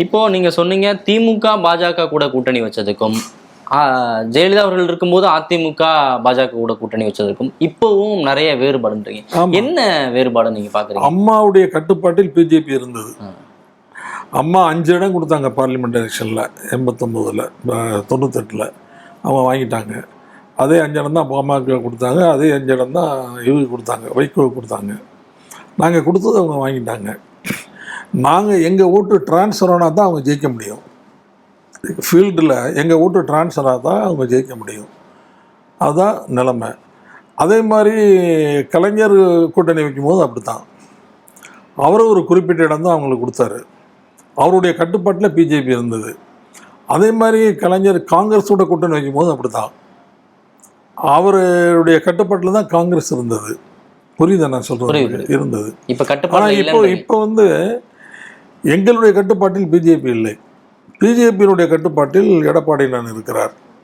இப்போ நீங்க சொன்னீங்க திமுக பாஜக கூட கூட்டணி வச்சதுக்கும் ஜெயலலிதா அவர்கள் இருக்கும்போது அதிமுக பாஜக கூட கூட்டணி வச்சதுக்கும் இப்பவும் நிறைய வேறுபாடுன்றீங்க. என்ன வேறுபாடு நீங்க பாக்குறீங்க? அம்மாவுடைய கட்டுப்பாட்டில் பிஜேபி இருந்தது. அம்மா அஞ்சு இடம் கொடுத்தாங்க பார்லிமெண்ட் எலெக்ஷனில் எண்பத்தொம்போதில் தொண்ணூத்தெட்டில். அவங்க வாங்கிட்டாங்க. அதே அஞ்சு இடம் தான் பாமக கொடுத்தாங்க அதே அஞ்சு இடம் தான் இவங்க கொடுத்தாங்க வைகோ கொடுத்தாங்க. நாங்கள் கொடுத்தது அவங்க வாங்கிட்டாங்க. நாங்கள் எங்கள் ஓட்டு ட்ரான்ஸ்ஃபர் ஆனால் தான் அவங்க ஜெயிக்க முடியும். ஃபீல்டில் எங்கள் ஓட்டு ட்ரான்ஸ்ஃபர் ஆனால் தான் அவங்க ஜெயிக்க முடியும். அதுதான் நிலைமை. அதே மாதிரி கலைஞர் கூட்டணி வைக்கும்போது அப்படி தான் அவர் ஒரு குறிப்பிட்ட இடம் தான் அவங்களுக்கு கொடுத்தாரு. அவருடைய கட்டுப்பாட்டில் பிஜேபி இருந்தது. அதே மாதிரி கலைஞர் காங்கிரஸோட கூட்டணி வைக்கும்போது அப்படி தான் அவருடைய கட்டுப்பாட்டில் தான் காங்கிரஸ் இருந்தது. புரியுதா நான் புரியுது. இருந்தது. இப்ப கட்டுப்பாடு இப்போ. இப்போ வந்து எங்களுடைய கட்டுப்பாட்டில் பிஜேபி இல்லை. பிஜேபியினுடைய கட்டுப்பாட்டில் எடப்பாடி நான் இருக்கிறார்.